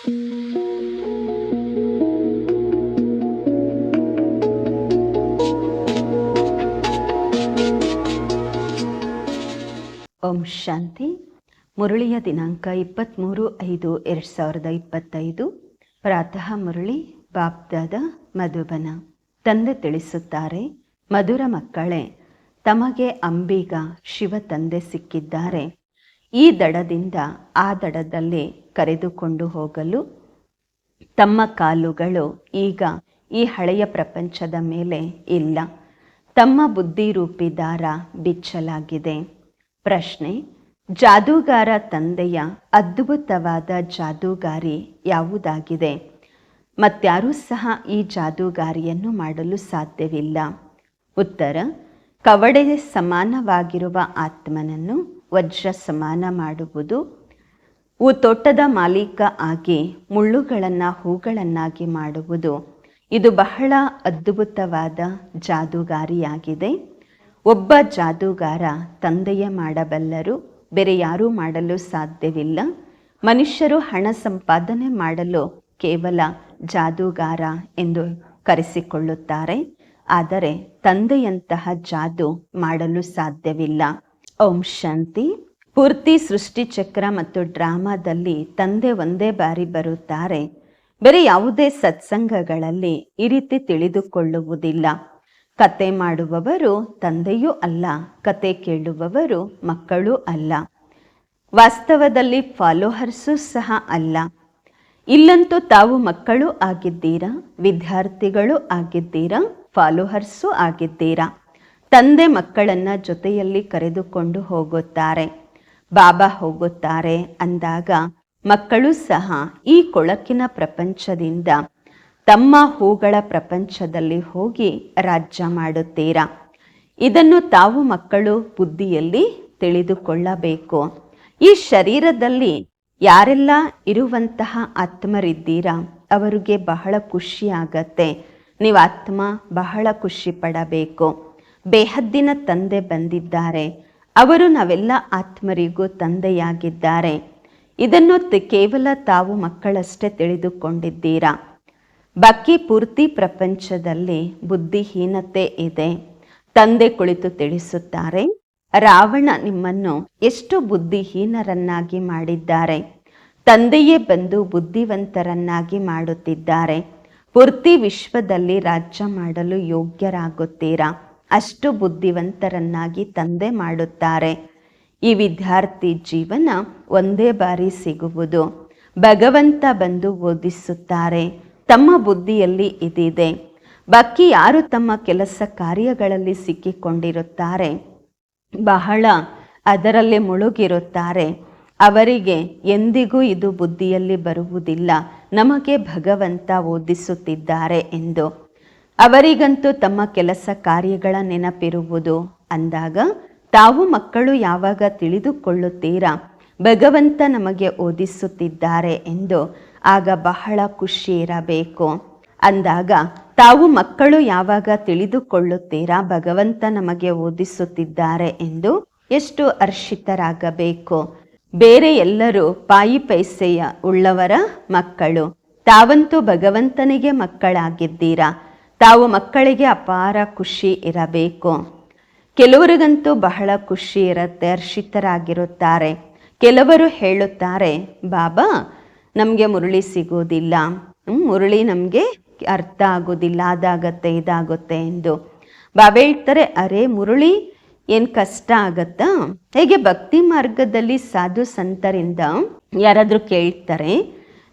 ಓಂ ಶಾಂತಿ. ಮುರಳಿಯ ದಿನಾಂಕ ಇಪ್ಪತ್ತ್ಮೂರು ಐದು ಎರಡು ಸಾವಿರದ ಇಪ್ಪತ್ತೈದು. ಪ್ರಾತಃ ಮುರಳಿ, ಬಾಪ್ದಾದ ಮಧುಬನ. ತಂದೆ ತಿಳಿಸುತ್ತಾರೆ, ಮಧುರ ಮಕ್ಕಳೇ, ತಮಗೆ ಅಂಬೀಗ ಶಿವ ತಂದೆ ಸಿಕ್ಕಿದ್ದಾರೆ. ಈ ದಡದಿಂದ ಆ ದಡದಲ್ಲಿ ಕರೆದುಕೊಂಡು ಹೋಗಲು ತಮ್ಮ ಕಾಲುಗಳು ಈಗ ಈ ಹಳೆಯ ಪ್ರಪಂಚದ ಮೇಲೆ ಇಲ್ಲ. ತಮ್ಮ ಬುದ್ಧಿರೂಪಿ ದಾರ ಬಿಚ್ಚಲಾಗಿದೆ. ಪ್ರಶ್ನೆ, ಜಾದೂಗಾರ ತಂದೆಯ ಅದ್ಭುತವಾದ ಜಾದೂಗಾರಿ ಯಾವುದಾಗಿದೆ? ಮತ್ಯಾರೂ ಸಹ ಈ ಜಾದೂಗಾರಿಯನ್ನು ಮಾಡಲು ಸಾಧ್ಯವಿಲ್ಲ. ಉತ್ತರ ಕವಡೆ ಸಮಾನವಾಗಿರುವ ಆತ್ಮನನ್ನು ವಜ್ರ ಸಮಾನ ಮಾಡುವುದು ಹೂ ತೋಟದ ಮಾಲೀಕ ಆಗಿ ಮುಳ್ಳುಗಳನ್ನು ಹೂಗಳನ್ನಾಗಿ ಮಾಡುವುದು ಇದು ಬಹಳ ಅದ್ಭುತವಾದ ಜಾದೂಗಾರಿಯಾಗಿದೆ. ಒಬ್ಬ ಜಾದೂಗಾರ ತಂದೆಯೇ ಮಾಡಬಲ್ಲರು, ಬೇರೆ ಯಾರೂ ಮಾಡಲು ಸಾಧ್ಯವಿಲ್ಲ. ಮನುಷ್ಯರು ಹಣ ಸಂಪಾದನೆ ಮಾಡಲು ಕೇವಲ ಜಾದೂಗಾರ ಎಂದು ಕರೆಸಿಕೊಳ್ಳುತ್ತಾರೆ. ಆದರೆ ತಂದೆಯಂತಹ ಜಾದು ಮಾಡಲು ಸಾಧ್ಯವಿಲ್ಲ. ಓಂ ಶಾಂತಿ. ಪೂರ್ತಿ ಸೃಷ್ಟಿ ಚಕ್ರ ಮತ್ತು ಡ್ರಾಮಾದಲ್ಲಿ ತಂದೆ ಒಂದೇ ಬಾರಿ ಬರುತ್ತಾರೆ. ಬೇರೆ ಯಾವುದೇ ಸತ್ಸಂಗಗಳಲ್ಲಿ ಈ ರೀತಿ ತಿಳಿದುಕೊಳ್ಳುವುದಿಲ್ಲ. ಕತೆ ಮಾಡುವವರು ತಂದೆಯೂ ಅಲ್ಲ, ಕತೆ ಕೇಳುವವರು ಮಕ್ಕಳೂ ಅಲ್ಲ. ವಾಸ್ತವದಲ್ಲಿ ಫಾಲೋಹರ್ಸು ಸಹ ಅಲ್ಲ. ಇಲ್ಲಂತೂ ತಾವು ಮಕ್ಕಳು ಆಗಿದ್ದೀರಾ? ವಿದ್ಯಾರ್ಥಿಗಳು ಆಗಿದ್ದೀರಾ? ಫಾಲೋಹರ್ಸು ಆಗಿದ್ದೀರಾ? ತಂದೆ ಮಕ್ಕಳನ್ನ ಜೊತೆಯಲ್ಲಿ ಕರೆದುಕೊಂಡು ಹೋಗುತ್ತಾರೆ. ಬಾಬಾ ಹೋಗುತ್ತಾರೆ ಅಂದಾಗ ಮಕ್ಕಳು ಸಹ ಈ ಕೊಳಕಿನ ಪ್ರಪಂಚದಿಂದ ತಮ್ಮ ಹೂಗಳ ಪ್ರಪಂಚದಲ್ಲಿ ಹೋಗಿ ರಾಜ್ಯ ಮಾಡುತ್ತೀರಾ? ಇದನ್ನು ತಾವು ಮಕ್ಕಳು ಬುದ್ಧಿಯಲ್ಲಿ ತಿಳಿದುಕೊಳ್ಳಬೇಕು. ಈ ಶರೀರದಲ್ಲಿ ಯಾರೆಲ್ಲ ಇರುವಂತಹ ಆತ್ಮರಿದ್ದೀರಾ? ಅವರಿಗೆ ಬಹಳ ಖುಷಿಯಾಗತ್ತೆ. ನೀವು ಆತ್ಮ ಬಹಳ ಖುಷಿ ಪಡಬೇಕು. ಬೇಹದ್ದಿನ ತಂದೆ ಬಂದಿದ್ದಾರೆ. ಅವರು ನಾವೆಲ್ಲ ಆತ್ಮರಿಗೂ ತಂದೆಯಾಗಿದ್ದಾರೆ. ಇದನ್ನು ಕೇವಲ ತಾವು ಮಕ್ಕಳಷ್ಟೇ ತಿಳಿದುಕೊಂಡಿದ್ದೀರಾ? ಬಾಕಿ ಪೂರ್ತಿ ಪ್ರಪಂಚದಲ್ಲಿ ಬುದ್ಧಿಹೀನತೆ ಇದೆ. ತಂದೆ ಕುಳಿತು ತಿಳಿಸುತ್ತಾರೆ, ರಾವಣ ನಿಮ್ಮನ್ನು ಎಷ್ಟು ಬುದ್ಧಿಹೀನರನ್ನಾಗಿ ಮಾಡಿದ್ದಾರೆ? ತಂದೆಯೇ ಬಂದು ಬುದ್ಧಿವಂತರನ್ನಾಗಿ ಮಾಡುತ್ತಿದ್ದಾರೆ. ಪೂರ್ತಿ ವಿಶ್ವದಲ್ಲಿ ರಾಜ್ಯ ಮಾಡಲು ಯೋಗ್ಯರಾಗುತ್ತೀರಾ? ಅಷ್ಟು ಬುದ್ಧಿವಂತರನ್ನಾಗಿ ತಂದೆ ಮಾಡುತ್ತಾರೆ. ಈ ವಿದ್ಯಾರ್ಥಿ ಜೀವನ ಒಂದೇ ಬಾರಿ ಸಿಗುವುದು. ಭಗವಂತ ಬಂದು ಓದಿಸುತ್ತಾರೆ ತಮ್ಮ ಬುದ್ಧಿಯಲ್ಲಿ ಇದಿದೆ. ಬಾಕಿ ಯಾರು ತಮ್ಮ ಕೆಲಸ ಕಾರ್ಯಗಳಲ್ಲಿ ಸಿಕ್ಕಿಕೊಂಡಿರುತ್ತಾರೆ? ಬಹಳ ಅದರಲ್ಲೇ ಮುಳುಗಿರುತ್ತಾರೆ. ಅವರಿಗೆ ಎಂದಿಗೂ ಇದು ಬುದ್ಧಿಯಲ್ಲಿ ಬರುವುದಿಲ್ಲ. ನಮಗೆ ಭಗವಂತ ಓದಿಸುತ್ತಿದ್ದಾರೆ ಎಂದು. ಅವರಿಗಂತೂ ತಮ್ಮ ಕೆಲಸ ಕಾರ್ಯಗಳ ನೆನಪಿರುವುದು. ಅಂದಾಗ, ತಾವು ಮಕ್ಕಳು ಯಾವಾಗ ತಿಳಿದುಕೊಳ್ಳುತ್ತೀರಾ? ಭಗವಂತ ನಮಗೆ ಓದಿಸುತ್ತಿದ್ದಾರೆ ಎಂದು ಆಗ ಬಹಳ ಖುಷಿ ಇರಬೇಕು. ಅಂದಾಗ, ತಾವು ಮಕ್ಕಳು ಯಾವಾಗ ತಿಳಿದುಕೊಳ್ಳುತ್ತೀರಾ? ಭಗವಂತ ನಮಗೆ ಓದಿಸುತ್ತಿದ್ದಾರೆ ಎಂದು ಎಷ್ಟು ಹರ್ಷಿತರಾಗಬೇಕು. ಬೇರೆ ಎಲ್ಲರೂ ಪಾಯಿ ಪೈಸೆಯ ಉಳ್ಳವರ ಮಕ್ಕಳು. ತಾವಂತೂ ಭಗವಂತನಿಗೆ ಮಕ್ಕಳಾಗಿದ್ದೀರಾ? ತಾವು ಮಕ್ಕಳಿಗೆ ಅಪಾರ ಖುಷಿ ಇರಬೇಕು. ಕೆಲವರಿಗಂತೂ ಬಹಳ ಖುಷಿ ಇರುತ್ತೆ, ಹರ್ಷಿತರಾಗಿರುತ್ತಾರೆ. ಕೆಲವರು ಹೇಳುತ್ತಾರೆ, ಬಾಬಾ, ನಮಗೆ ಮುರುಳಿ ಸಿಗೋದಿಲ್ಲ ಮುರುಳಿ ನಮಗೆ ಅರ್ಥ ಆಗೋದಿಲ್ಲ ಅದಾಗತ್ತೆ, ಇದಾಗುತ್ತೆ ಎಂದು. ಬಾಬಾ ಹೇಳ್ತಾರೆ, ಅರೆ, ಮುರುಳಿ, ಏನು ಕಷ್ಟ ಆಗತ್ತಾ? ಹೇಗೆ ಭಕ್ತಿ ಮಾರ್ಗದಲ್ಲಿ ಸಾಧು ಸಂತರಿಂದ ಯಾರಾದರೂ ಕೇಳ್ತಾರೆ,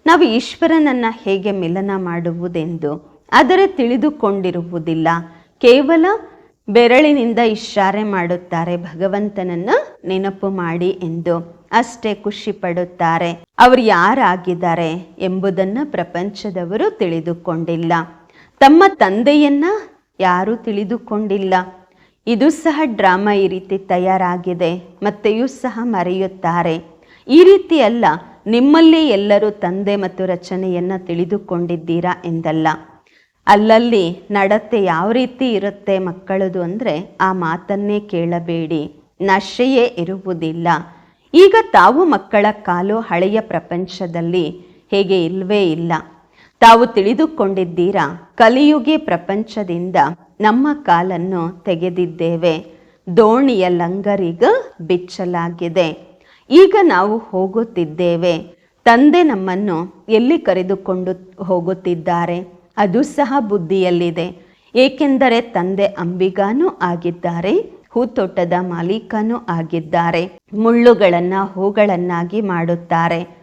ನಾವು ಈಶ್ವರನನ್ನು ಹೇಗೆ ಮಿಲನ ಮಾಡುವುದೆಂದು? ಆದರೆ ತಿಳಿದುಕೊಂಡಿರುವುದಿಲ್ಲ. ಕೇವಲ ಬೆರಳಿನಿಂದ ಇಶಾರೆ ಮಾಡುತ್ತಾರೆ ಭಗವಂತನನ್ನ ನೆನಪು ಮಾಡಿ ಎಂದು ಅಷ್ಟೇ ಖುಷಿ ಪಡುತ್ತಾರೆ. ಅವರು ಯಾರಾಗಿದ್ದಾರೆ ಎಂಬುದನ್ನು ಪ್ರಪಂಚದವರು ತಿಳಿದುಕೊಂಡಿಲ್ಲ. ತಮ್ಮ ತಂದೆಯನ್ನ ಯಾರೂ ತಿಳಿದುಕೊಂಡಿಲ್ಲ. ಇದು ಸಹ ಡ್ರಾಮಾ ಈ ರೀತಿ ತಯಾರಾಗಿದೆ, ಮತ್ತೆಯೂ ಸಹ ಮರೆಯುತ್ತಾರೆ. ಈ ರೀತಿ ಅಲ್ಲ, ನಿಮ್ಮಲ್ಲಿ ಎಲ್ಲರೂ ತಂದೆ ಮತ್ತು ರಚನೆಯನ್ನು ತಿಳಿದುಕೊಂಡಿದ್ದೀರಾ ಎಂದಲ್ಲ. ಅಲ್ಲಲ್ಲಿ ನಡತೆ ಯಾವ ರೀತಿ ಇರುತ್ತೆ ಮಕ್ಕಳದು ಅಂದರೆ ಆ ಮಾತನ್ನೇ ಕೇಳಬೇಡಿ, ನಶೆಯೇ ಇರುವುದಿಲ್ಲ. ಈಗ ತಾವು ಮಕ್ಕಳ ಕಾಲು ಹಳೆಯ ಪ್ರಪಂಚದಲ್ಲಿ ಹೇಗೆ ಇಲ್ವೇ ಇಲ್ಲ. ತಾವು ತಿಳಿದುಕೊಂಡಿದ್ದೀರಾ, ಕಲಿಯುಗಿ ಪ್ರಪಂಚದಿಂದ ನಮ್ಮ ಕಾಲನ್ನು ತೆಗೆದಿದ್ದೇವೆ. ದೋಣಿಯ ಲಂಗರಿಗ ಬಿಚ್ಚಲಾಗಿದೆ. ಈಗ ನಾವು ಹೋಗುತ್ತಿದ್ದೇವೆ. ತಂದೆ ನಮ್ಮನ್ನು ಎಲ್ಲಿ ಕರೆದುಕೊಂಡು ಹೋಗುತ್ತಿದ್ದಾರೆ? ಅದು ಸಹ ಬುದ್ಧಿಯಲ್ಲಿದೆ. ಏಕೆಂದರೆ ತಂದೆ ಅಂಬಿಗಾನೂ ಆಗಿದ್ದಾರೆ, ಹೂತೋಟದ ಮಾಲೀಕನೂ ಆಗಿದ್ದಾರೆ, ಮುಳ್ಳುಗಳನ್ನು ಹೂಗಳನ್ನಾಗಿ ಮಾಡುತ್ತಾರೆ.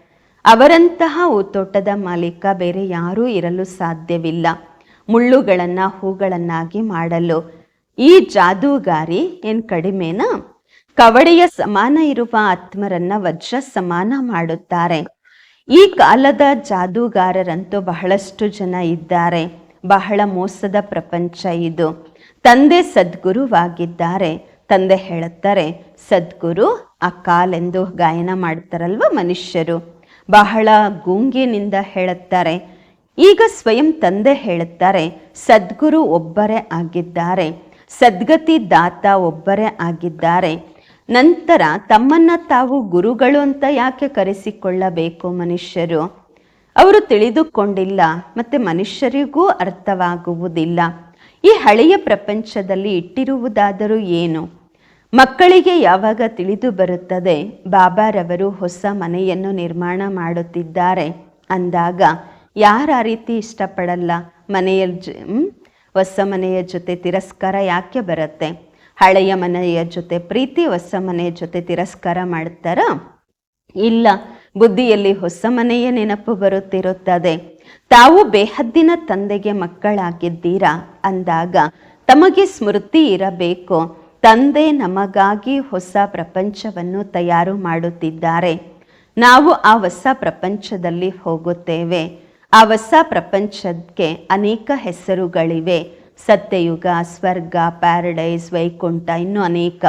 ಅವರಂತಹ ಹೂತೋಟದ ಮಾಲೀಕ ಬೇರೆ ಯಾರೂ ಇರಲು ಸಾಧ್ಯವಿಲ್ಲ. ಮುಳ್ಳುಗಳನ್ನು ಹೂಗಳನ್ನಾಗಿ ಮಾಡಲು. ಈ ಜಾದೂಗಾರಿ ಏನ್ ಕಡಿಮೆನಾ? ಕವಡೆಯ ಸಮಾನ ಇರುವ ಆತ್ಮರನ್ನ ವಜ್ರ ಸಮಾನ ಮಾಡುತ್ತಾರೆ. ಈ ಕಾಲದ ಜಾದೂಗಾರರಂತೂ ಬಹಳಷ್ಟು ಜನ ಇದ್ದಾರೆ. ಬಹಳ ಮೋಸದ ಪ್ರಪಂಚ ಇದು. ತಂದೆ ಸದ್ಗುರುವಾಗಿದ್ದಾರೆ. ತಂದೆ ಹೇಳುತ್ತಾರೆ, ಸದ್ಗುರು ಅಕಾಲೆಂದು ಕಾಲೆಂದು ಗಾಯನ ಮಾಡ್ತಾರಲ್ವ ಮನುಷ್ಯರು? ಬಹಳ ಗೂಂಗಿನಿಂದ ಹೇಳುತ್ತಾರೆ. ಈಗ ಸ್ವಯಂ ತಂದೆ ಹೇಳುತ್ತಾರೆ, ಸದ್ಗುರು ಒಬ್ಬರೇ ಆಗಿದ್ದಾರೆ. ಸದ್ಗತಿ ದಾತ ಒಬ್ಬರೇ ಆಗಿದ್ದಾರೆ. ನಂತರ ತಮ್ಮನ್ನ ತಾವು ಗುರುಗಳು ಅಂತ ಯಾಕೆ ಕರೆಸಿಕೊಳ್ಳಬೇಕು ಮನುಷ್ಯರು? ಅವರು ತಿಳಿದುಕೊಂಡಿಲ್ಲ, ಮತ್ತೆ ಮನುಷ್ಯರಿಗೂ ಅರ್ಥವಾಗುವುದಿಲ್ಲ. ಈ ಹಳೆಯ ಪ್ರಪಂಚದಲ್ಲಿ ಇಟ್ಟಿರುವುದಾದರೂ ಏನು? ಮಕ್ಕಳಿಗೆ ಯಾವಾಗ ತಿಳಿದು ಬರುತ್ತದೆ, ಬಾಬಾರವರು ಹೊಸ ಮನೆಯನ್ನು ನಿರ್ಮಾಣ ಮಾಡುತ್ತಿದ್ದಾರೆ ಅಂದಾಗ ಯಾರ ಆ ರೀತಿ ಇಷ್ಟಪಡಲ್ಲ? ಮನೆಯ ಹೊಸ ಮನೆಯ ಜೊತೆ ತಿರಸ್ಕಾರ ಯಾಕೆ ಬರುತ್ತೆ? ಹಳೆಯ ಮನೆಯ ಜೊತೆ, ಪ್ರೀತಿ ಹೊಸ ಮನೆಯ ಜೊತೆ ತಿರಸ್ಕಾರ ಮಾಡ್ತಾರಾ ಇಲ್ಲ, ಬುದ್ಧಿಯಲ್ಲಿ ಹೊಸ ಮನೆಯ ನೆನಪು ಬರುತ್ತಿರುತ್ತದೆ. ತಾವು ಬೇಹದ್ದಿನ ತಂದೆಗೆ ಮಕ್ಕಳಾಗಿದ್ದೀರಾ? ಅಂದಾಗ, ತಮಗೆ ಸ್ಮೃತಿ ಇರಬೇಕು. ತಂದೆ ನಮಗಾಗಿ ಹೊಸ ಪ್ರಪಂಚವನ್ನು ತಯಾರು ಮಾಡುತ್ತಿದ್ದಾರೆ. ನಾವು ಆ ಹೊಸ ಪ್ರಪಂಚದಲ್ಲಿ ಹೋಗುತ್ತೇವೆ. ಆ ಹೊಸ ಪ್ರಪಂಚಕ್ಕೆ ಅನೇಕ ಹೆಸರುಗಳಿವೆ. ಸತ್ಯಯುಗ, ಸ್ವರ್ಗ, ಪ್ಯಾರಡೈಸ್, ವೈಕುಂಠ, ಇನ್ನೂ ಅನೇಕ.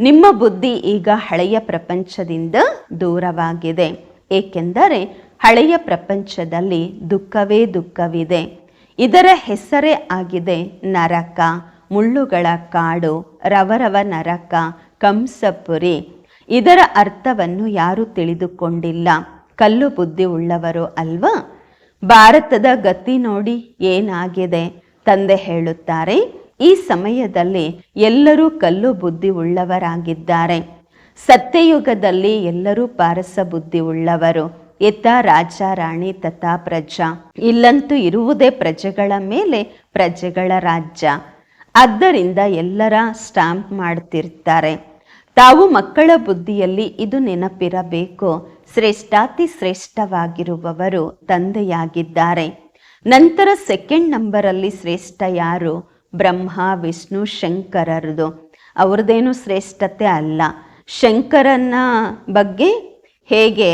ನಿಮ್ಮ ಬುದ್ಧಿ ಈಗ ಹಳೆಯ ಪ್ರಪಂಚದಿಂದ ದೂರವಾಗಿದೆ. ಏಕೆಂದರೆ ಹಳೆಯ ಪ್ರಪಂಚದಲ್ಲಿ ದುಃಖವೇ ದುಃಖವಿದೆ. ಇದರ ಹೆಸರೇ ಆಗಿದೆ ನರಕ, ಮುಳ್ಳುಗಳ ಕಾಡು, ರವರವ ನರಕ, ಕಂಸಪುರಿ. ಇದರ ಅರ್ಥವನ್ನು ಯಾರೂ ತಿಳಿದುಕೊಂಡಿಲ್ಲ. ಕಲ್ಲು ಬುದ್ಧಿ ಉಳ್ಳವರು ಅಲ್ವಾ? ಭಾರತದ ಗತಿ ನೋಡಿ ಏನಾಗಿದೆ? ತಂದೆ ಹೇಳುತ್ತಾರೆ, ಈ ಸಮಯದಲ್ಲಿ ಎಲ್ಲರೂ ಕಲ್ಲು ಬುದ್ಧಿ ಉಳ್ಳವರಾಗಿದ್ದಾರೆ. ಸತ್ಯಯುಗದಲ್ಲಿ ಎಲ್ಲರೂ ಪಾರಸ ಬುದ್ಧಿ ಉಳ್ಳವರು. ಎತ್ತ ರಾಜ, ರಾಣಿ, ತಥಾ ಪ್ರಜಾ. ಇಲ್ಲಂತೂ ಇರುವುದೇ ಪ್ರಜೆಗಳ ಮೇಲೆ ಪ್ರಜೆಗಳ ರಾಜ್ಯ. ಆದ್ದರಿಂದ ಎಲ್ಲರ ಸ್ಟಾಂಪ್ ಮಾಡ್ತಿರ್ತಾರೆ. ತಾವು ಮಕ್ಕಳ ಬುದ್ಧಿಯಲ್ಲಿ ಇದು ನೆನಪಿರಬೇಕು. ಶ್ರೇಷ್ಠಾತಿ ಶ್ರೇಷ್ಠವಾಗಿರುವವರು ತಂದೆಯಾಗಿದ್ದಾರೆ. ನಂತರ ಸೆಕೆಂಡ್ ನಂಬರಲ್ಲಿ ಶ್ರೇಷ್ಠ ಯಾರು? ಬ್ರಹ್ಮ, ವಿಷ್ಣು, ಶಂಕರರದು. ಅವ್ರದ್ದೇನು ಶ್ರೇಷ್ಠತೆ ಅಲ್ಲ. ಶಂಕರನ ಬಗ್ಗೆ ಹೇಗೆ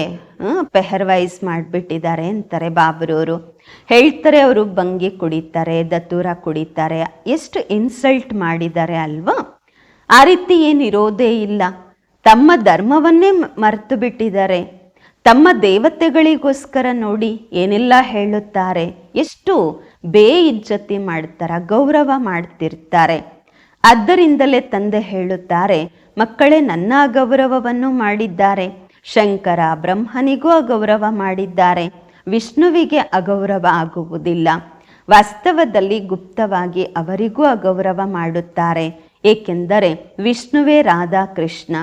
ಪೆಹರ್ವೈಸ್ ಮಾಡಿಬಿಟ್ಟಿದ್ದಾರೆ ಅಂತಾರೆ ಬಾಬರವರು ಹೇಳ್ತಾರೆ ಅವರು ಬಂಗಿ ಕುಡಿತಾರೆ ದತ್ತೂರ ಕುಡಿತಾರೆ, ಎಷ್ಟು ಇನ್ಸಲ್ಟ್ ಮಾಡಿದ್ದಾರೆ ಅಲ್ವಾ? ಆ ರೀತಿ ಏನಿರೋದೇ ಇಲ್ಲ. ತಮ್ಮ ಧರ್ಮವನ್ನೇ ಮರೆತು ಬಿಟ್ಟಿದ್ದಾರೆ. ತಮ್ಮ ದೇವತೆಗಳಿಗೋಸ್ಕರ ನೋಡಿ ಏನೆಲ್ಲ ಹೇಳುತ್ತಾರೆ, ಎಷ್ಟು ಬೇ ಇಜ್ಜತಿ ಮಾಡ್ತಾರ, ಗೌರವ ಮಾಡ್ತಿರ್ತಾರೆ. ಆದ್ದರಿಂದಲೇ ತಂದೆ ಹೇಳುತ್ತಾರೆ, ಮಕ್ಕಳೇ ನನ್ನ ಅಗೌರವವನ್ನು ಮಾಡಿದ್ದಾರೆ, ಶಂಕರ ಬ್ರಹ್ಮನಿಗೂ ಅಗೌರವ ಮಾಡಿದ್ದಾರೆ, ವಿಷ್ಣುವಿಗೆ ಅಗೌರವ ಆಗುವುದಿಲ್ಲ. ವಾಸ್ತವದಲ್ಲಿ ಗುಪ್ತವಾಗಿ ಅವರಿಗೂ ಅಗೌರವ ಮಾಡುತ್ತಾರೆ, ಏಕೆಂದರೆ ವಿಷ್ಣುವೇ ರಾಧಾ ಕೃಷ್ಣ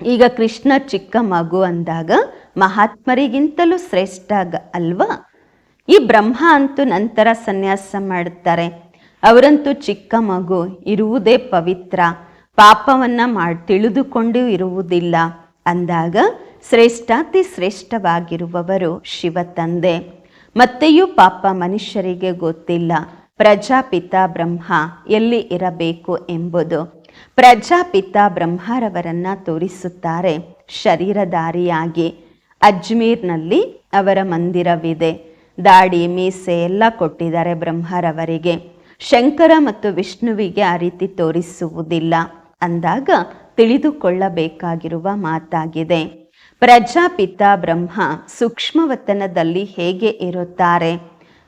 ಈಗ ಕೃಷ್ಣ ಚಿಕ್ಕ ಮಗು ಅಂದಾಗ ಮಹಾತ್ಮರಿಗಿಂತಲೂ ಶ್ರೇಷ್ಠ ಅಲ್ವಾ? ಈ ಬ್ರಹ್ಮ ಅಂತೂ ನಂತರ ಸನ್ಯಾಸ ಮಾಡುತ್ತಾರೆ ಅವರಂತೂ ಚಿಕ್ಕ ಮಗು, ಇರುವುದೇ ಪವಿತ್ರ. ಪಾಪವನ್ನ ಮಾಡಿ, ತಿಳಿದುಕೊಂಡು ಇರುವುದಿಲ್ಲ. ಅಂದಾಗ ಶ್ರೇಷ್ಠಾತಿ ಶ್ರೇಷ್ಠವಾಗಿರುವವರು ಶಿವ ತಂದೆ ಮತ್ತೆಯೂ ಪಾಪ ಮನುಷ್ಯರಿಗೆ ಗೊತ್ತಿಲ್ಲ. ಪ್ರಜಾಪಿತ ಬ್ರಹ್ಮ ಎಲ್ಲಿ ಇರಬೇಕು ಎಂಬುದು. ಪ್ರಜಾಪಿತ ಬ್ರಹ್ಮರವರನ್ನ ತೋರಿಸುತ್ತಾರೆ ಶರೀರಧಾರಿಯಾಗಿ. ಅಜ್ಮೀರ್ನಲ್ಲಿ ಅವರ ಮಂದಿರವಿದೆ. ದಾಡಿ, ಮೀಸೆ ಎಲ್ಲ ಕೊಟ್ಟಿದ್ದಾರೆ ಬ್ರಹ್ಮರವರಿಗೆ. ಶಂಕರ ಮತ್ತು ವಿಷ್ಣುವಿಗೆ ಆ ರೀತಿ ತೋರಿಸುವುದಿಲ್ಲ. ಅಂದಾಗ ತಿಳಿದುಕೊಳ್ಳಬೇಕಾಗಿರುವ ಮಾತಾಗಿದೆ. ಪ್ರಜಾಪಿತ ಬ್ರಹ್ಮ ಸೂಕ್ಷ್ಮವತನದಲ್ಲಿ ಹೇಗೆ ಇರುತ್ತಾರೆ?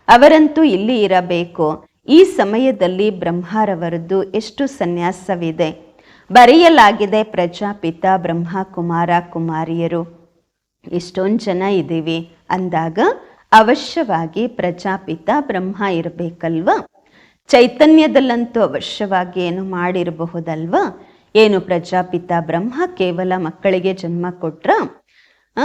ಅವರಂತೂ ಇಲ್ಲಿ ಇರಬೇಕು. ಈ ಸಮಯದಲ್ಲಿ ಬ್ರಹ್ಮರವರದ್ದು ಎಷ್ಟು ಸನ್ಯಾಸವಿದೆ? ಬರೆಯಲಾಗಿದೆ ಪ್ರಜಾಪಿತ ಬ್ರಹ್ಮ ಕುಮಾರ ಕುಮಾರಿಯರು. ಎಷ್ಟೊಂದು ಜನ ಇದ್ದೀವಿ ಅಂದಾಗ ಅವಶ್ಯವಾಗಿ ಪ್ರಜಾಪಿತ ಬ್ರಹ್ಮ ಇರಬೇಕಲ್ವಾ? ಚೈತನ್ಯದಲ್ಲಂತೂ ಅವಶ್ಯವಾಗಿ ಏನು ಮಾಡಿರಬಹುದಲ್ವ? ಏನು ಪ್ರಜಾಪಿತ ಬ್ರಹ್ಮ ಕೇವಲ ಮಕ್ಕಳಿಗೆ ಜನ್ಮ ಕೊಟ್ರ?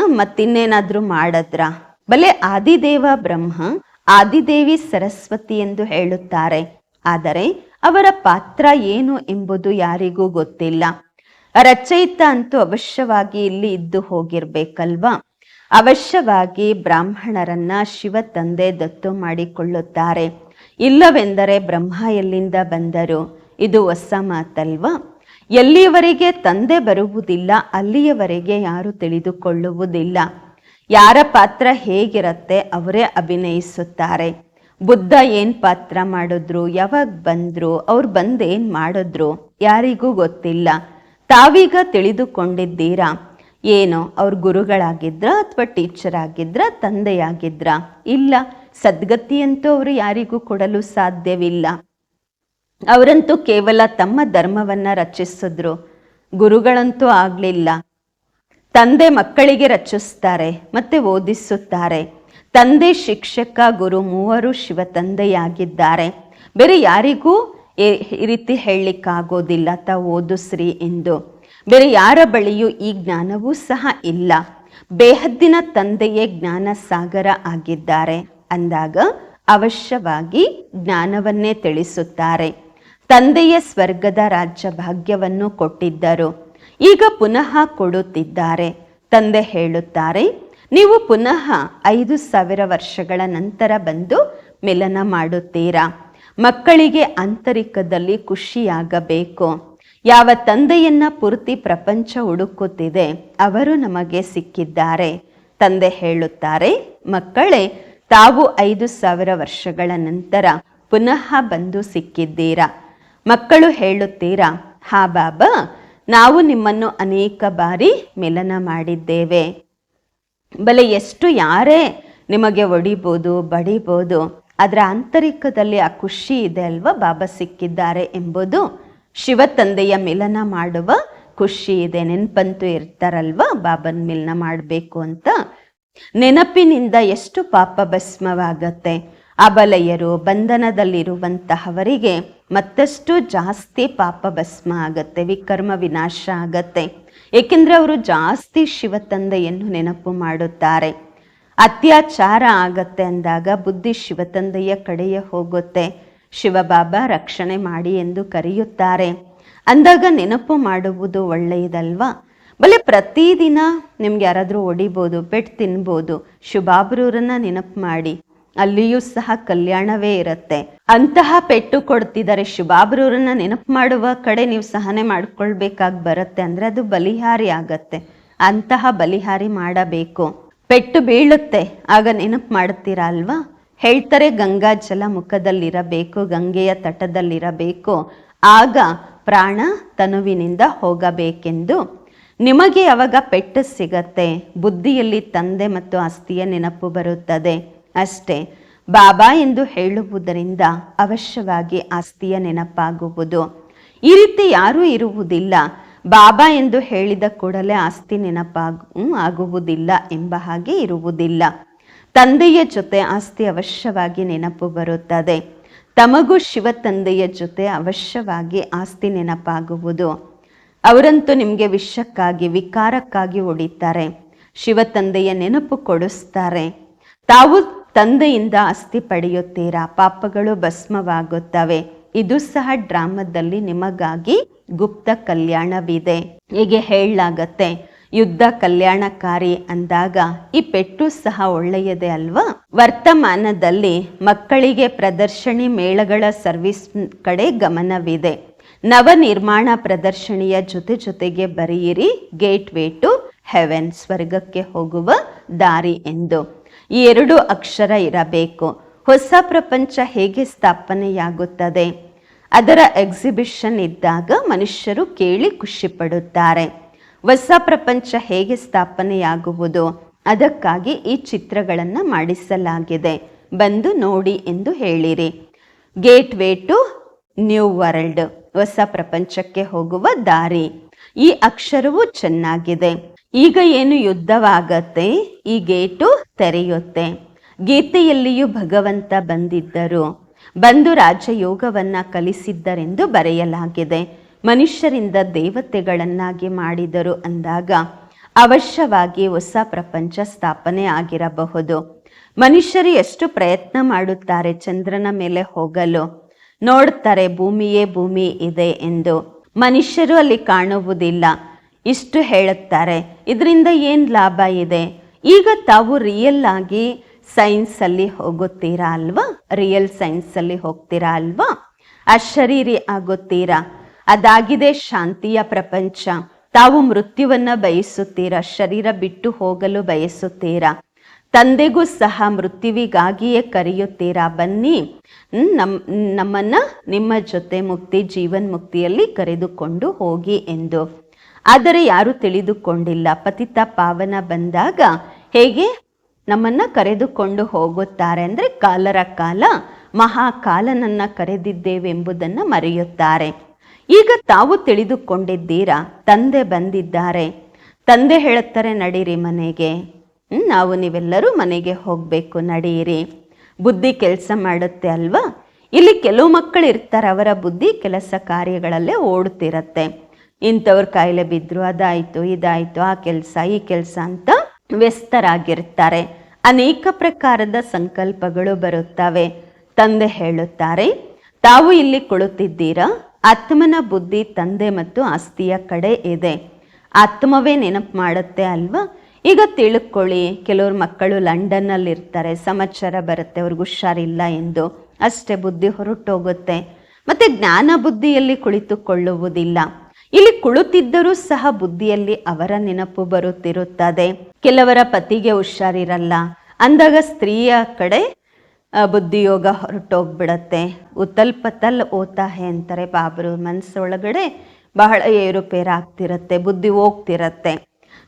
ಮತ್ತಿನ್ನೇನಾದರೂ ಮಾಡದ್ರ? ಬಲೆ ಆದಿದೇವ ಬ್ರಹ್ಮ ಆದಿದೇವಿ ಸರಸ್ವತಿ ಎಂದು ಹೇಳುತ್ತಾರೆ. ಆದರೆ ಅವರ ಪಾತ್ರ ಏನು ಎಂಬುದು ಯಾರಿಗೂ ಗೊತ್ತಿಲ್ಲ. ರಚಯಿತ ಅಂತೂ ಅವಶ್ಯವಾಗಿ ಇಲ್ಲಿ ಇದ್ದು ಹೋಗಿರ್ಬೇಕಲ್ವಾ? ಅವಶ್ಯವಾಗಿ ಬ್ರಾಹ್ಮಣರನ್ನ ಶಿವ ತಂದೆ ದತ್ತು ಮಾಡಿಕೊಳ್ಳುತ್ತಾರೆ. ಇಲ್ಲವೆಂದರೆ ಬ್ರಹ್ಮ ಎಲ್ಲಿಂದ ಬಂದರು? ಇದು ಹೊಸ ಮಾತಲ್ವಾ? ಎಲ್ಲಿಯವರೆಗೆ ತಂದೆ ಬರುವುದಿಲ್ಲ, ಅಲ್ಲಿಯವರೆಗೆ ಯಾರು ತಿಳಿದುಕೊಳ್ಳುವುದಿಲ್ಲ. ಯಾರ ಪಾತ್ರ ಹೇಗಿರತ್ತೆ ಅವರೇ ಅಭಿನಯಿಸುತ್ತಾರೆ. ಬುದ್ಧ ಏನ್ ಪಾತ್ರ ಮಾಡಿದ್ರು? ಯಾವಾಗ ಬಂದ್ರು? ಅವ್ರು ಬಂದು ಏನ್ ಮಾಡಿದ್ರು? ಯಾರಿಗೂ ಗೊತ್ತಿಲ್ಲ. ತಾವೀಗ ತಿಳಿದುಕೊಂಡಿದ್ದೀರಾ. ಏನು ಅವ್ರ ಗುರುಗಳಾಗಿದ್ರ ಅಥವಾ ಟೀಚರ್ ಆಗಿದ್ರ ತಂದೆಯಾಗಿದ್ರ. ಇಲ್ಲ, ಸದ್ಗತಿಯಂತೂ ಅವರು ಯಾರಿಗೂ ಕೊಡಲು ಸಾಧ್ಯವಿಲ್ಲ. ಅವರಂತೂ ಕೇವಲ ತಮ್ಮ ಧರ್ಮವನ್ನ ರಚಿಸಿದ್ರು. ಗುರುಗಳಂತೂ ಆಗ್ಲಿಲ್ಲ. ತಂದೆ ಮಕ್ಕಳಿಗೆ ರಚಿಸ್ತಾರೆ, ಮತ್ತೆ ಓದಿಸುತ್ತಾರೆ. ತಂದೆ ಶಿಕ್ಷಕ, ಗುರು ಮೂವರು ಶಿವ ತಂದೆಯಾಗಿದ್ದಾರೆ ಬೇರೆ ಯಾರಿಗೂ ಈ- ರೀತಿ ಹೇಳಲಿಕ್ಕಾಗೋದಿಲ್ಲ. ತ ಓದಿಸ್ರಿ ಎಂದು. ಬೇರೆ ಯಾರ ಬಳಿಯೂ ಈ ಜ್ಞಾನವೂ ಸಹ ಇಲ್ಲ. ಬೇಹದ್ದಿನ ತಂದೆಯೇ ಜ್ಞಾನ ಸಾಗರ ಆಗಿದ್ದಾರೆ. ಅಂದಾಗ ಅವಶ್ಯವಾಗಿ ಜ್ಞಾನವನ್ನೇ ತಿಳಿಸುತ್ತಾರೆ. ತಂದೆಯ ಸ್ವರ್ಗದ ರಾಜ್ಯ ಭಾಗ್ಯವನ್ನು ಕೊಟ್ಟಿದ್ದರು. ಈಗ ಪುನಃ ಕೊಡುತ್ತಿದ್ದಾರೆ. ತಂದೆ ಹೇಳುತ್ತಾರೆ, ನೀವು ಪುನಃ ಐದು ಸಾವಿರ ವರ್ಷಗಳ ನಂತರ ಬಂದು ಮಿಲನ ಮಾಡುತ್ತೀರಾ? ಮಕ್ಕಳಿಗೆ ಆಂತರಿಕದಲ್ಲಿ ಖುಷಿಯಾಗಬೇಕು. ಯಾವ ತಂದೆಯನ್ನ ಪೂರ್ತಿ ಪ್ರಪಂಚ ಹುಡುಕುತ್ತಿದೆ, ಅವರು ನಮಗೆ ಸಿಕ್ಕಿದ್ದಾರೆ. ತಂದೆ ಹೇಳುತ್ತಾರೆ, ಮಕ್ಕಳೇ, ತಾವು ಐದು ಸಾವಿರ ವರ್ಷಗಳ ನಂತರ ಪುನಃ ಬಂದು ಸಿಕ್ಕಿದ್ದೀರಾ? ಮಕ್ಕಳು ಹೇಳುತ್ತೀರಾ, ಹಾ ಬಾಬಾ, ನಾವು ನಿಮ್ಮನ್ನು ಅನೇಕ ಬಾರಿ ಮಿಲನ ಮಾಡಿದ್ದೇವೆ. ಬಲೆ ಎಷ್ಟು ಯಾರೇ ನಿಮಗೆ ಒಡಿಬೋದು, ಬಡಿಬೋದು ಅದರ ಆಂತರಿಕದಲ್ಲಿ ಆ ಖುಷಿ ಇದೆ ಅಲ್ವಾ? ಬಾಬಾ ಸಿಕ್ಕಿದ್ದಾರೆ ಎಂಬುದು ಶಿವ ತಂದೆಯ ಮಿಲನ ಮಾಡುವ ಖುಷಿ ಇದೆ. ನೆನಪಂತೂ ಇರ್ತಾರಲ್ವಾ? ಬಾಬನ್ ಮಿಲನ ಮಾಡಬೇಕು ಅಂತ. ನೆನಪಿನಿಂದ ಎಷ್ಟು ಪಾಪ ಭಸ್ಮವಾಗತ್ತೆ. ಅಬಲೆಯರು ಬಂಧನದಲ್ಲಿರುವಂತಹವರಿಗೆ ಮತ್ತಷ್ಟು ಜಾಸ್ತಿ ಪಾಪ ಭಸ್ಮ ಆಗತ್ತೆ, ವಿಕರ್ಮ ವಿನಾಶ ಆಗತ್ತೆ. ಏಕೆಂದರೆ ಅವರು ಜಾಸ್ತಿ ಶಿವ ತಂದೆಯನ್ನು ನೆನಪು ಮಾಡುತ್ತಾರೆ. ಅತ್ಯಾಚಾರ ಆಗತ್ತೆ ಅಂದಾಗ ಬುದ್ಧಿ ಶಿವತಂದೆಯ ಕಡೆಯ ಹೋಗುತ್ತೆ. ಶಿವಬಾಬಾ ರಕ್ಷಣೆ ಮಾಡಿ ಎಂದು ಕರೆಯುತ್ತಾರೆ. ಅಂದಾಗ ನೆನಪು ಮಾಡುವುದು ಒಳ್ಳೆಯದಲ್ವಾ? ಬಲೆ ಪ್ರತಿದಿನ ನಿಮ್ಗೆ ಯಾರಾದರೂ ಒಡಿಬೋದು ಪೆಟ್ಟು ತಿನ್ಬೋದು, ಶುಭಾಬ್ರೂರನ್ನ ನೆನಪು ಮಾಡಿ. ಅಲ್ಲಿಯೂ ಸಹ ಕಲ್ಯಾಣವೇ ಇರುತ್ತೆ. ಅಂತಹ ಪೆಟ್ಟು ಕೊಡ್ತಿದ್ದಾರೆ ಶುಭಾಬ್ರೂರನ್ನ ನೆನಪು ಮಾಡುವ ಕಡೆ ನೀವು ಸಹನೆ ಮಾಡ್ಕೊಳ್ಬೇಕಾಗಿ ಬರುತ್ತೆ ಅಂದ್ರೆ ಅದು ಬಲಿಹಾರಿ ಆಗತ್ತೆ. ಅಂತಹ ಬಲಿಹಾರಿ ಮಾಡಬೇಕು. ಪೆಟ್ಟು ಬೀಳುತ್ತೆ. ಆಗ ನೆನಪು ಮಾಡುತ್ತೀರಾ ಅಲ್ವಾ? ಹೇಳ್ತಾರೆ, ಗಂಗಾ ಜಲ ಮುಖದಲ್ಲಿರಬೇಕು, ಗಂಗೆಯ ತಟದಲ್ಲಿರಬೇಕು. ಆಗ ಪ್ರಾಣ ತನುವಿನಿಂದ ಹೋಗಬೇಕೆಂದು. ನಿಮಗೆ ಯಾವಾಗ ಪೆಟ್ಟು ಸಿಗತ್ತೆ. ಬುದ್ಧಿಯಲ್ಲಿ ತಂದೆ ಮತ್ತು ಆಸ್ತಿಯ ನೆನಪು ಬರುತ್ತದೆ. ಅಷ್ಟೇ, ಬಾಬಾ ಎಂದು ಹೇಳುವುದರಿಂದ ಅವಶ್ಯವಾಗಿ ಆಸ್ತಿಯ ನೆನಪಾಗುವುದು. ಈ ರೀತಿ ಯಾರೂ ಇರುವುದಿಲ್ಲ. ಬಾಬಾ ಎಂದು ಹೇಳಿದ ಕೂಡಲೇ ಆಸ್ತಿ ನೆನಪಾಗು ಆಗುವುದಿಲ್ಲ ಎಂಬ ಹಾಗೆ ಇರುವುದಿಲ್ಲ. ತಂದೆಯ ಜೊತೆ ಆಸ್ತಿ ಅವಶ್ಯವಾಗಿ ನೆನಪು ಬರುತ್ತದೆ. ತಮಗೂ ಶಿವ ತಂದೆಯ ಜೊತೆ ಅವಶ್ಯವಾಗಿ ಆಸ್ತಿ ನೆನಪಾಗುವುದು. ಅವರಂತೂ ನಿಮಗೆ ವಿಷಕ್ಕಾಗಿ, ವಿಕಾರಕ್ಕಾಗಿ ಹೊಡಿತಾರೆ ಶಿವ ತಂದೆಯ ನೆನಪು ಕೊಡಿಸ್ತಾರೆ. ತಾವು ತಂದೆಯಿಂದ ಆಸ್ತಿ ಪಡೆಯುತ್ತೀರಾ? ಪಾಪಗಳು ಭಸ್ಮವಾಗುತ್ತವೆ. ಇದು ಸಹ ಡ್ರಾಮದಲ್ಲಿ ನಿಮಗಾಗಿ ಗುಪ್ತ ಕಲ್ಯಾಣವಿದೆ. ಹೀಗೆ ಹೇಳಲಾಗತ್ತೆ, ಯುದ್ಧ ಕಲ್ಯಾಣಕಾರಿ ಅಂದಾಗ ಈ ಪೆಟ್ಟು ಸಹ ಒಳ್ಳೆಯದೇ ಅಲ್ವಾ? ವರ್ತಮಾನದಲ್ಲಿ ಮಕ್ಕಳಿಗೆ ಪ್ರದರ್ಶನಿ ಮೇಳಗಳ ಸರ್ವಿಸ್ ಕಡೆ ಗಮನವಿದೆ. ನವ ನಿರ್ಮಾಣ ಪ್ರದರ್ಶನಿಯ ಜೊತೆ ಜೊತೆಗೆ ಬರೆಯಿರಿ, ಗೇಟ್ ವೇ ಟು ಹೆವೆನ್ ಸ್ವರ್ಗಕ್ಕೆ ಹೋಗುವ ದಾರಿ ಎಂದು. ಈ ಎರಡು ಅಕ್ಷರ ಇರಬೇಕು. ಹೊಸ ಪ್ರಪಂಚ ಹೇಗೆ ಸ್ಥಾಪನೆಯಾಗುತ್ತದೆ? ಅದರ ಎಕ್ಸಿಬಿಷನ್ ಇದ್ದಾಗ ಮನುಷ್ಯರು ಕೇಳಿ ಖುಷಿ ಪಡುತ್ತಾರೆ. ಹೊಸ ಪ್ರಪಂಚ ಹೇಗೆ ಸ್ಥಾಪನೆಯಾಗುವುದು? ಅದಕ್ಕಾಗಿ ಈ ಚಿತ್ರಗಳನ್ನು ಮಾಡಿಸಲಾಗಿದೆ. ಬಂದು ನೋಡಿ ಎಂದು ಹೇಳಿರಿ. Gateway to new world ಹೊಸ ಪ್ರಪಂಚಕ್ಕೆ ಹೋಗುವ ದಾರಿ. ಈ ಅಕ್ಷರವು ಚೆನ್ನಾಗಿದೆ. ಈಗ ಏನು ಯುದ್ಧವಾಗತ್ತೆ? ಈ ಗೇಟು ತೆರೆಯುತ್ತೆ. ಗೀತೆಯಲ್ಲಿಯೂ ಭಗವಂತ ಬಂದಿದ್ದರು. ಬಂದು ರಾಜಯೋಗವನ್ನು ಕಲಿಸಿದ್ದರೆಂದು ಬರೆಯಲಾಗಿದೆ. ಮನುಷ್ಯರಿಂದ ದೇವತೆಗಳನ್ನಾಗಿ ಮಾಡಿದರು ಅಂದಾಗ ಅವಶ್ಯವಾಗಿ ಹೊಸ ಪ್ರಪಂಚ ಸ್ಥಾಪನೆ ಆಗಿರಬಹುದು. ಮನುಷ್ಯರು ಎಷ್ಟು ಪ್ರಯತ್ನ ಮಾಡುತ್ತಾರೆ ಚಂದ್ರನ ಮೇಲೆ ಹೋಗಲು? ನೋಡ್ತಾರೆ ಭೂಮಿಯೇ ಭೂಮಿ ಇದೆ ಎಂದು. ಮನುಷ್ಯರು ಅಲ್ಲಿ ಕಾಣುವುದಿಲ್ಲ. ಇಷ್ಟು ಹೇಳುತ್ತಾರೆ, ಇದರಿಂದ ಏನು ಲಾಭ ಇದೆ? ಈಗ ತಾವು ರಿಯಲ್ ಆಗಿ ಸೈನ್ಸ್ ಅಲ್ಲಿ ಹೋಗುತ್ತೀರಾ ಅಲ್ವಾ? ರಿಯಲ್ ಸೈನ್ಸ್ ಅಲ್ಲಿ ಹೋಗ್ತೀರಾ ಅಲ್ವಾ? ಅಶರೀರಿ ಆಗುತ್ತೀರಾ? ಅದಾಗಿದೆ ಶಾಂತಿಯ ಪ್ರಪಂಚ. ತಾವು ಮೃತ್ಯುವನ್ನ ಬಯಸುತ್ತೀರಾ? ಶರೀರ ಬಿಟ್ಟು ಹೋಗಲು ಬಯಸುತ್ತೀರಾ? ತಂದೆಗೂ ಸಹ ಮೃತ್ಯುವಿಗಾಗಿಯೇ ಕರೆಯುತ್ತೀರಾ? ಬನ್ನಿ. ನಮ್, ನಮ್ಮನ್ನ ನಿಮ್ಮ ಜೊತೆ ಮುಕ್ತಿ, ಜೀವನ್ ಮುಕ್ತಿಯಲ್ಲಿ ಕರೆದುಕೊಂಡು ಹೋಗಿ ಎಂದು. ಆದರೆ ಯಾರು ತಿಳಿದುಕೊಂಡಿಲ್ಲ. ಪತಿತ ಪಾವನ ಬಂದಾಗ ಹೇಗೆ? ನಮ್ಮನ್ನ ಕರೆದುಕೊಂಡು ಹೋಗುತ್ತಾರೆ ಅಂದರೆ ಕಾಲರ ಕಾಲ ಮಹಾಕಾಲನನ್ನು ಕರೆದಿದ್ದೇವೆಂಬುದನ್ನು ಮರೆಯುತ್ತಾರೆ. ಈಗ ತಾವು ತಿಳಿದುಕೊಂಡಿದ್ದೀರಾ? ತಂದೆ ಬಂದಿದ್ದಾರೆ. ತಂದೆ ಹೇಳುತ್ತಾರೆ, ನಡೀರಿ ಮನೆಗೆ. ನಾವು ನೀವೆಲ್ಲರೂ ಮನೆಗೆ ಹೋಗಬೇಕು ನಡೆಯಿರಿ ಬುದ್ಧಿ ಕೆಲಸ ಮಾಡುತ್ತೆ ಅಲ್ವಾ? ಇಲ್ಲಿ ಕೆಲವು ಮಕ್ಕಳು ಇರ್ತಾರೆ, ಅವರ ಬುದ್ಧಿ ಕೆಲಸ ಕಾರ್ಯಗಳಲ್ಲೇ ಓಡುತ್ತಿರುತ್ತೆ. ಇಂಥವ್ರ ಕಾಯಿಲೆ ಬಿದ್ರು ಅದಾಯಿತು, ಇದಾಯಿತು, ಆ ಕೆಲಸ, ಈ ಕೆಲಸ ಅಂತ ವ್ಯಸ್ತರಾಗಿರ್ತಾರೆ ಅನೇಕ ಪ್ರಕಾರದ ಸಂಕಲ್ಪಗಳು ಬರುತ್ತವೆ. ತಂದೆ ಹೇಳುತ್ತಾರೆ, ತಾವು ಇಲ್ಲಿ ಕುಳಿತಿದ್ದೀರಾ? ಆತ್ಮನ ಬುದ್ಧಿ ತಂದೆ ಮತ್ತು ಆಸ್ತಿಯ ಕಡೆ ಇದೆ. ಆತ್ಮವೇ ನೆನಪು ಮಾಡುತ್ತೆ ಅಲ್ವಾ? ಈಗ ತಿಳ್ಕೊಳ್ಳಿ. ಕೆಲವ್ರ ಮಕ್ಕಳು ಲಂಡನ್ನಲ್ಲಿ ಇರ್ತಾರೆ ಸಮಾಚಾರ ಬರುತ್ತೆ. ಅವ್ರಿಗೆ ಹುಷಾರಿಲ್ಲ ಎಂದು. ಅಷ್ಟೇ ಬುದ್ಧಿ ಹೊರಟೋಗುತ್ತೆ. ಮತ್ತೆ ಜ್ಞಾನ ಬುದ್ಧಿಯಲ್ಲಿ ಕುಳಿತುಕೊಳ್ಳುವುದಿಲ್ಲ. ಇಲ್ಲಿ ಕುಳಿತಿದ್ದರೂ ಸಹ ಬುದ್ಧಿಯಲ್ಲಿ ಅವರ ನೆನಪು ಬರುತ್ತಿರುತ್ತದೆ. ಕೆಲವರ ಪತಿಗೆ ಹುಷಾರಿರಲ್ಲ. ಅಂದಾಗ ಸ್ತ್ರೀಯ ಕಡೆ ಬುದ್ಧಿಯೋಗ ಹೊರಟೋಗ್ಬಿಡತ್ತೆ. ಉತ್ತಲ್ ಪತಲ್ ಓತಾ ಹೇ ಅಂತಾರೆ ಬಾಬರು ಮನಸ್ಸೊಳಗಡೆ ಬಹಳ ಏರುಪೇರಾಗ್ತಿರತ್ತೆ, ಬುದ್ಧಿ ಹೋಗ್ತಿರತ್ತೆ.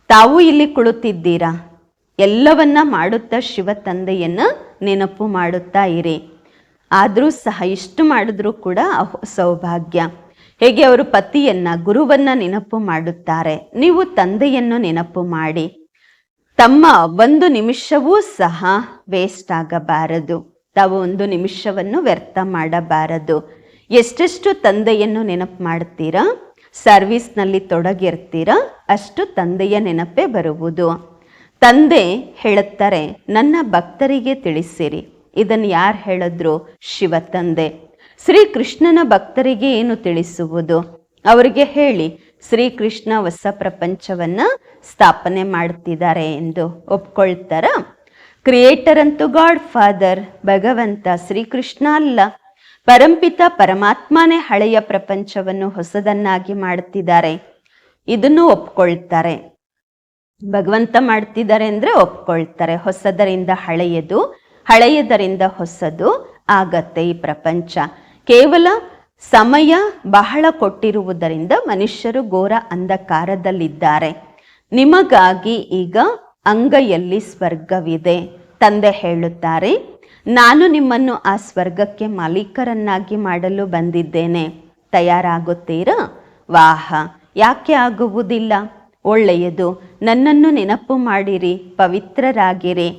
ತಾವು ಇಲ್ಲಿ ಕುಳಿತಿದ್ದೀರಾ? ಎಲ್ಲವನ್ನ ಮಾಡುತ್ತಾ ಶಿವ ತಂದೆಯನ್ನು ನೆನಪು ಮಾಡುತ್ತಾ ಇರಿ. ಆದರೂ ಸಹ ಇಷ್ಟು ಮಾಡಿದ್ರೂ ಕೂಡ ಸೌಭಾಗ್ಯ. ಹೇಗೆ ಅವರು ಪತಿಯನ್ನ, ಗುರುವನ್ನ ನೆನಪು ಮಾಡುತ್ತಾರೆ? ನೀವು ತಂದೆಯನ್ನು ನೆನಪು ಮಾಡಿ. ತಮ್ಮ ಒಂದು ನಿಮಿಷವೂ ಸಹ ವೇಸ್ಟ್ ಆಗಬಾರದು. ತಾವು ಒಂದು ನಿಮಿಷವನ್ನು ವ್ಯರ್ಥ ಮಾಡಬಾರದು. ಎಷ್ಟೆಷ್ಟು ತಂದೆಯನ್ನು ನೆನಪು ಮಾಡ್ತೀರಾ? ಸರ್ವಿಸ್ನಲ್ಲಿ ತೊಡಗಿರ್ತೀರಾ? ಅಷ್ಟು ತಂದೆಯ ನೆನಪೇ ಬರುವುದು. ತಂದೆ ಹೇಳುತ್ತಾರೆ, ನನ್ನ ಭಕ್ತರಿಗೆ ತಿಳಿಸಿರಿ. ಇದನ್ನು ಯಾರು ಹೇಳಿದ್ರು? ಶಿವ ತಂದೆ. ಶ್ರೀಕೃಷ್ಣನ ಭಕ್ತರಿಗೆ ಏನು ತಿಳಿಸುವುದು? ಅವರಿಗೆ ಹೇಳಿ, ಶ್ರೀಕೃಷ್ಣ ಹೊಸ ಪ್ರಪಂಚವನ್ನ ಸ್ಥಾಪನೆ ಮಾಡ್ತಿದ್ದಾರೆ ಎಂದು ಒಪ್ಕೊಳ್ತಾರ? ಕ್ರಿಯೇಟರ್ ಅಂತೂ ಗಾಡ್ ಫಾದರ್ ಭಗವಂತ, ಶ್ರೀಕೃಷ್ಣ ಅಲ್ಲ. ಪರಂಪಿತ ಪರಮಾತ್ಮನೇ ಹಳೆಯ ಪ್ರಪಂಚವನ್ನು ಹೊಸದನ್ನಾಗಿ ಮಾಡ್ತಿದ್ದಾರೆ. ಇದನ್ನು ಒಪ್ಕೊಳ್ತಾರೆ. ಭಗವಂತ ಮಾಡ್ತಿದ್ದಾರೆ ಅಂದ್ರೆ ಒಪ್ಕೊಳ್ತಾರೆ. ಹೊಸದರಿಂದ ಹಳೆಯದು, ಹಳೆಯದರಿಂದ ಹೊಸದು ಆಗತ್ತೆ ಈ ಪ್ರಪಂಚ. ಕೇವಲ ಸಮಯ ಬಹಳ ಕೊಟ್ಟಿರುವುದರಿಂದ ಮನುಷ್ಯರು ಘೋರ ಅಂಧಕಾರದಲ್ಲಿದ್ದಾರೆ. ನಿಮಗಾಗಿ ಈಗ ಅಂಗೈಯಲ್ಲಿ ಸ್ವರ್ಗವಿದೆ. ತಂದೆ ಹೇಳುತ್ತಾರೆ, ನಾನು ನಿಮ್ಮನ್ನು ಆ ಸ್ವರ್ಗಕ್ಕೆ ಮಾಲೀಕರನ್ನಾಗಿ ಮಾಡಲು ಬಂದಿದ್ದೇನೆ. ತಯಾರಾಗುತ್ತೀರಾ? ವಾಹ, ಯಾಕೆ ಆಗುವುದಿಲ್ಲ? ಒಳ್ಳೆಯದು, ನನ್ನನ್ನು ನೆನಪು ಮಾಡಿರಿ, ಪವಿತ್ರರಾಗಿರಿ.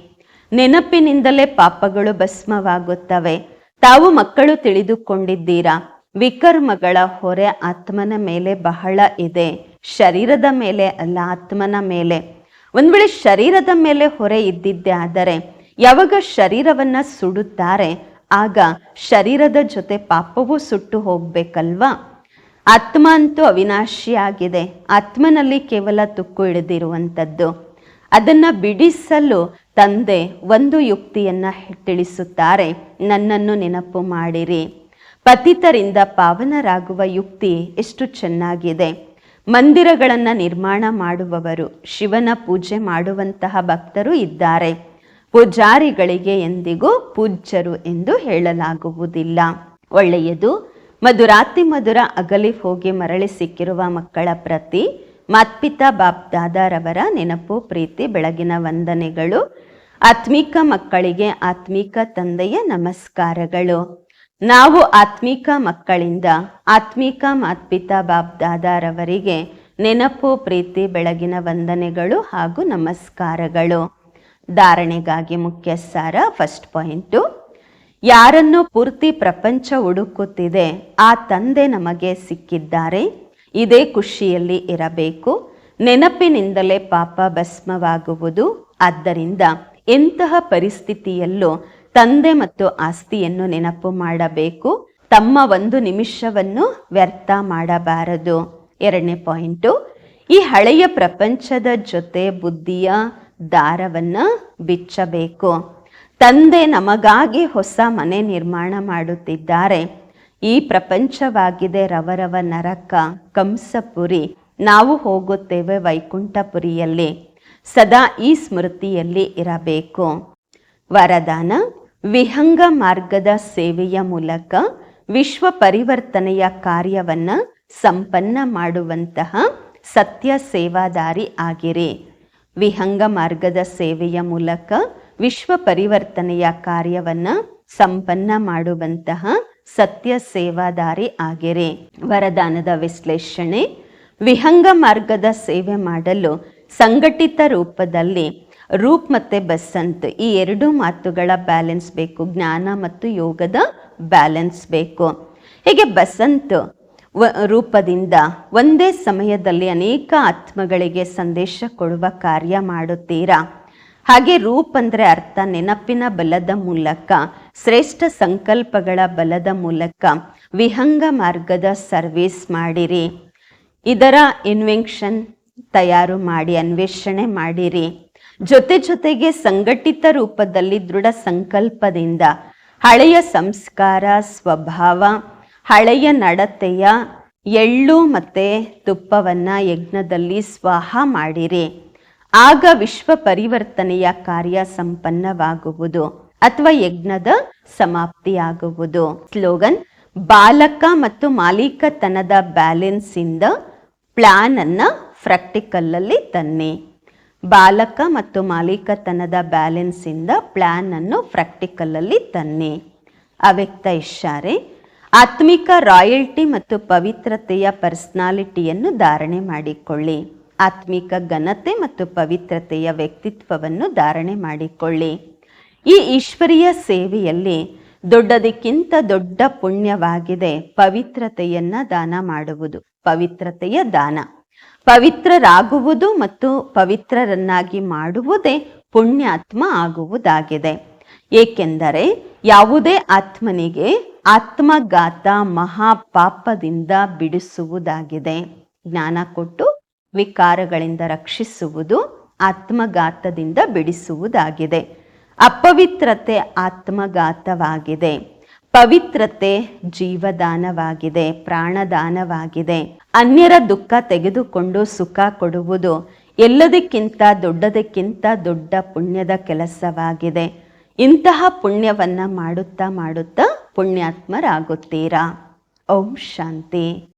ನೆನಪಿನಿಂದಲೇ ಪಾಪಗಳು ಭಸ್ಮವಾಗುತ್ತವೆ. ತಾವು ಮಕ್ಕಳು ತಿಳಿದುಕೊಂಡಿದ್ದೀರಾ? ವಿಕರ್ಮಗಳ ಹೊರೆ ಆತ್ಮನ ಮೇಲೆ ಬಹಳ ಇದೆ. ಶರೀರದ ಮೇಲೆ ಅಲ್ಲ, ಆತ್ಮನ ಮೇಲೆ. ಒಂದ್ ವೇಳೆ ಶರೀರದ ಮೇಲೆ ಹೊರೆ ಇದ್ದಿದ್ದೆ ಆದರೆ, ಯಾವಾಗ ಶರೀರವನ್ನ ಸುಡುತ್ತಾರೆ, ಆಗ ಶರೀರದ ಜೊತೆ ಪಾಪವೂ ಸುಟ್ಟು ಹೋಗ್ಬೇಕಲ್ವಾ? ಆತ್ಮ ಅಂತೂ ಅವಿನಾಶಿಯಾಗಿದೆ ಆತ್ಮನಲ್ಲಿ ಕೇವಲ ತುಕ್ಕು ಹಿಡಿದಿರುವಂಥದ್ದು ಅದನ್ನ ಬಿಡಿಸಲು ತಂದೆ ಒಂದು ಯುಕ್ತಿಯನ್ನ ತಿಳಿಸುತ್ತಾರೆ. ನನ್ನನ್ನು ನೆನಪು ಮಾಡಿರಿ. ಪತಿತರಿಂದ ಪಾವನರಾಗುವ ಯುಕ್ತಿ ಎಷ್ಟು ಚೆನ್ನಾಗಿದೆ. ಮಂದಿರಗಳನ್ನು ನಿರ್ಮಾಣ ಮಾಡುವವರು, ಶಿವನ ಪೂಜೆ ಮಾಡುವಂತಹ ಭಕ್ತರು ಇದ್ದಾರೆ. ಪೂಜಾರಿಗಳಿಗೆ ಎಂದಿಗೂ ಪೂಜ್ಯರು ಎಂದು ಹೇಳಲಾಗುವುದಿಲ್ಲ. ಒಳ್ಳೆಯದು, ಮಧುರಾತಿ ಮಧುರ ಅಗಲಿ ಹೋಗಿ ಮರಳಿ ಸಿಕ್ಕಿರುವ ಮಕ್ಕಳ ಪ್ರತಿ, ಮಾತ್ಪಿತಾ ಬಾಪ್ ದಾದಾರವರ ನೆನಪು, ಪ್ರೀತಿ, ಬೆಳಗಿನ ವಂದನೆಗಳು ಆತ್ಮಿಕ ಮಕ್ಕಳಿಗೆ ಆತ್ಮಿಕ ತಂದೆಯ ನಮಸ್ಕಾರಗಳು. ನಾವು ಆತ್ಮಿಕ ಮಕ್ಕಳಿಂದ ಆತ್ಮಿಕ ಮಾತ್ಪಿತಾ ಬಾಬ್ ದಾದಾರವರಿಗೆ ನೆನಪು, ಪ್ರೀತಿ, ಬೆಳಗಿನ ವಂದನೆಗಳು ಹಾಗೂ ನಮಸ್ಕಾರಗಳು. ಧಾರಣೆಗಾಗಿ ಮುಖ್ಯ ಸಾರ ಫಸ್ಟ್ ಪಾಯಿಂಟು. ಯಾರನ್ನು ಪೂರ್ತಿ ಪ್ರಪಂಚ ಹುಡುಕುತ್ತಿದೆ, ಆ ತಂದೆ ನಮಗೆ ಸಿಕ್ಕಿದ್ದಾರೆ. ಇದೇ ಖುಷಿಯಲ್ಲಿ ಇರಬೇಕು. ನೆನಪಿನಿಂದಲೇ ಪಾಪ ಭಸ್ಮವಾಗುವುದು. ಆದ್ದರಿಂದ ಎಂತಹ ಪರಿಸ್ಥಿತಿಯಲ್ಲೂ ತಂದೆ ಮತ್ತು ಆಸ್ತಿಯನ್ನು ನೆನಪು ಮಾಡಬೇಕು. ತಮ್ಮ ಒಂದು ನಿಮಿಷವನ್ನು ವ್ಯರ್ಥ ಮಾಡಬಾರದು. ಎರಡನೇ ಪಾಯಿಂಟು, ಈ ಹಳೆಯ ಪ್ರಪಂಚದ ಜೊತೆ ಬುದ್ಧಿಯ ದಾರವನ್ನು ಬಿಚ್ಚಬೇಕು. ತಂದೆ ನಮಗಾಗಿ ಹೊಸ ಮನೆ ನಿರ್ಮಾಣ ಮಾಡುತ್ತಿದ್ದಾರೆ. ಈ ಪ್ರಪಂಚವಾಗಿದೆ ರವರವ ನರಕ, ಕಂಸಪುರಿ. ನಾವು ಹೋಗುತ್ತೇವೆ ವೈಕುಂಠಪುರಿಯಲ್ಲಿ. ಸದಾ ಈ ಸ್ಮೃತಿಯಲ್ಲಿ ಇರಬೇಕು. ವರದಾನ, ವಿಹಂಗ ಮಾರ್ಗದ ಸೇವೆಯ ಮೂಲಕ ವಿಶ್ವ ಪರಿವರ್ತನೆಯ ಕಾರ್ಯವನ್ನು ಸಂಪನ್ನ ಮಾಡುವಂತಹ ಸತ್ಯ ಸೇವಾದಾರಿ ಆಗಿರಿ. ವಿಹಂಗ ಮಾರ್ಗದ ಸೇವೆಯ ಮೂಲಕ ವಿಶ್ವ ಪರಿವರ್ತನೆಯ ಕಾರ್ಯವನ್ನ ಸಂಪನ್ನ ಮಾಡುವಂತಹ ಸತ್ಯ ಸೇವಾದಾರಿ ಆಗಿರಿ. ವರದಾನದ ವಿಶ್ಲೇಷಣೆ, ವಿಹಂಗ ಮಾರ್ಗದ ಸೇವೆ ಮಾಡಲು ಸಂಘಟಿತ ರೂಪದಲ್ಲಿ ರೂಪ್ ಮತ್ತೆ ಬಸಂತ್ ಈ ಎರಡು ಮಾತುಗಳ ಬ್ಯಾಲೆನ್ಸ್ ಬೇಕು, ಜ್ಞಾನ ಮತ್ತು ಯೋಗದ ಬ್ಯಾಲೆನ್ಸ್ ಬೇಕು. ಹೀಗೆ ಬಸಂತ್ ರೂಪದಿಂದ ಒಂದೇ ಸಮಯದಲ್ಲಿ ಅನೇಕ ಆತ್ಮಗಳಿಗೆ ಸಂದೇಶ ಕೊಡುವ ಕಾರ್ಯ ಮಾಡುತ್ತೀರಾ? ಹಾಗೆ ರೂಪ್ ಅಂದರೆ ಅರ್ಥ, ನೆನಪಿನ ಬಲದ ಮೂಲಕ, ಶ್ರೇಷ್ಠ ಸಂಕಲ್ಪಗಳ ಬಲದ ಮೂಲಕ ವಿಹಂಗ ಮಾರ್ಗದ ಸರ್ವಿಸ್ ಮಾಡಿರಿ. ಇದರ ಇನ್ವೆನ್ಷನ್ ತಯಾರು ಮಾಡಿ, ಅನ್ವೇಷಣೆ ಮಾಡಿರಿ. ಜೊತೆ ಜೊತೆಗೆ ಸಂಘಟಿತ ರೂಪದಲ್ಲಿ ದೃಢ ಸಂಕಲ್ಪದಿಂದ ಹಳೆಯ ಸಂಸ್ಕಾರ, ಸ್ವಭಾವ, ಹಳೆಯ ನಡತೆಯ ಎಳ್ಳು ಮತ್ತೆ ತುಪ್ಪವನ್ನ ಯಜ್ಞದಲ್ಲಿ ಸ್ವಾಹ ಮಾಡಿರಿ. ಆಗ ವಿಶ್ವ ಪರಿವರ್ತನೆಯ ಕಾರ್ಯ ಸಂಪನ್ನವಾಗುವುದು ಅಥವಾ ಯಜ್ಞದ ಸಮಾಪ್ತಿಯಾಗುವುದು. ಸ್ಲೋಗನ್, ಬಾಲಕ ಮತ್ತು ಮಾಲೀಕತನದ ಬ್ಯಾಲೆನ್ಸ್ ಇಂದ ಪ್ಲಾನ್ ಅನ್ನ ಪ್ರಾಕ್ಟಿಕಲ್ ಅಲ್ಲಿ ತನ್ನಿ. ಬಾಲಕ ಮತ್ತು ಮಾಲೀಕತನದ ಬ್ಯಾಲೆನ್ಸಿಂದ ಪ್ಲ್ಯಾನನ್ನು ಪ್ಲಾನ್ ಅನ್ನು ಪ್ರಾಕ್ಟಿಕಲ್ ಅಲ್ಲಿ ತನ್ನಿ. ಅವ್ಯಕ್ತ ಇಶಾರೆ ಆತ್ಮಿಕ ರಾಯಲ್ಟಿ ಮತ್ತು ಪವಿತ್ರತೆಯ ಪರ್ಸ್ನಾಲಿಟಿಯನ್ನು ಧಾರಣೆ ಮಾಡಿಕೊಳ್ಳಿ. ಆತ್ಮಿಕ ಘನತೆ ಮತ್ತು ಪವಿತ್ರತೆಯ ವ್ಯಕ್ತಿತ್ವವನ್ನು ಧಾರಣೆ ಮಾಡಿಕೊಳ್ಳಿ. ಈ ಈಶ್ವರೀಯ ಸೇವೆಯಲ್ಲಿ ದೊಡ್ಡದಕ್ಕಿಂತ ದೊಡ್ಡ ಪುಣ್ಯವಾಗಿದೆ ಪವಿತ್ರತೆಯನ್ನ ದಾನ ಮಾಡುವುದು. ಪವಿತ್ರತೆಯ ದಾನ. ಪವಿತ್ರರಾಗುವುದು ಮತ್ತು ಪವಿತ್ರರನ್ನಾಗಿ ಮಾಡುವುದೇ ಪುಣ್ಯಾತ್ಮ ಆಗುವುದಾಗಿದೆ. ಏಕೆಂದರೆ ಯಾವುದೇ ಆತ್ಮನಿಗೆ ಆತ್ಮಘಾತ ಮಹಾಪಾಪದಿಂದ ಬಿಡಿಸುವುದಾಗಿದೆ. ಜ್ಞಾನ ಕೊಟ್ಟು ವಿಕಾರಗಳಿಂದ ರಕ್ಷಿಸುವುದು ಆತ್ಮಘಾತದಿಂದ ಬಿಡಿಸುವುದಾಗಿದೆ. ಅಪವಿತ್ರತೆ ಆತ್ಮಘಾತವಾಗಿದೆ. ಪವಿತ್ರತೆ ಜೀವದಾನವಾಗಿದೆ, ಪ್ರಾಣದಾನವಾಗಿದೆ. ಅನ್ಯರ ದುಃಖ ತೆಗೆದುಕೊಂಡು ಸುಖ ಕೊಡುವುದು ಎಲ್ಲದಕ್ಕಿಂತ ದೊಡ್ಡದಕ್ಕಿಂತ ದೊಡ್ಡ ಪುಣ್ಯದ ಕೆಲಸವಾಗಿದೆ. ಇಂತಹ ಪುಣ್ಯವನ್ನು ಮಾಡುತ್ತಾ ಮಾಡುತ್ತಾ ಪುಣ್ಯಾತ್ಮರಾಗುತ್ತೀರಾ? ಓಂ ಶಾಂತಿ.